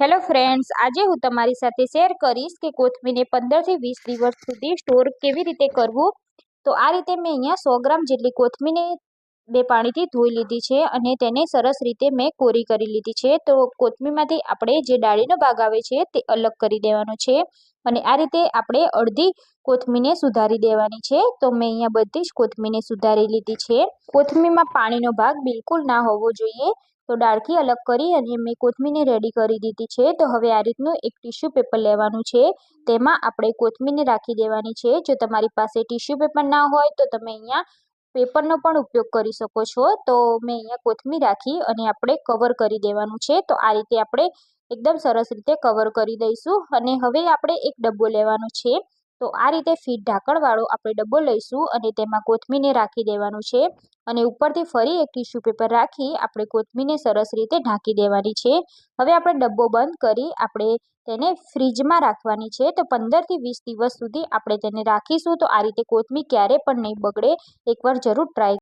Hello friends આજે હું તમારી સાથે શેર કરીશ કે કોથમીરને પંદરથી વીસ દિવસ સુધી સ્ટોર કેવી રીતે કરવું? તો આ રીતે મેં અહીંયા સો ગ્રામ જેટલી કોથમીરને બે પાણીથી ધોઈ લીધી છે અને તેને સરસ રીતે મેં કોરી કરી લીધી છે. તો કોથમીરમાંથી આપણે જે ડાળીનો ભાગ આવે છે તે અલગ કરી દેવાનો છે અને આ રીતે આપણે અડધી કોથમીને સુધારી દેવાની છે. તો મેં અહીંયા બધી જ કોથમીરને સુધારી લીધી છે. કોથમીરમાં પાણીનો ભાગ બિલકુલ ના હોવો જોઈએ. તો ડાળખી અલગ કરી અને મેં કોથમીરને રેડી કરી દીધી છે. તો હવે આ રીતનું એક ટીશ્યુ પેપર લેવાનું છે. તેમાં આપણે કોથમીરને રાખી દેવાની છે. જો તમારી પાસે ટીશ્યુ પેપર ના હોય તો તમે અહીંયા પેપરનો પણ ઉપયોગ કરી શકો છો. તો મેં અહીંયા કોથમીર રાખી અને આપણે કવર કરી દેવાનું છે. તો આ રીતે આપણે એકદમ સરસ રીતે કવર કરી દઈશું અને હવે આપણે એક ડબ્બો લેવાનો છે. તો આ રીતે ફીટ ઢાંકણવાળો આપણે ડબ્બો લઈશું અને તેમાં કોથમીરને રાખી દેવાનું છે. અને ઉપરથી ફરી એક ટીશ્યુ પેપર રાખી આપણે કોથમીરને સરસ રીતે ઢાંકી દેવાની છે. હવે આપણે ડબ્બો બંધ કરી આપણે તેને ફ્રીજમાં રાખવાની છે. તો પંદરથી વીસ દિવસ સુધી આપણે તેને રાખીશું. તો આ રીતે કોથમીર ક્યારે પણ નહીં બગડે. એકવાર જરૂર ટ્રાય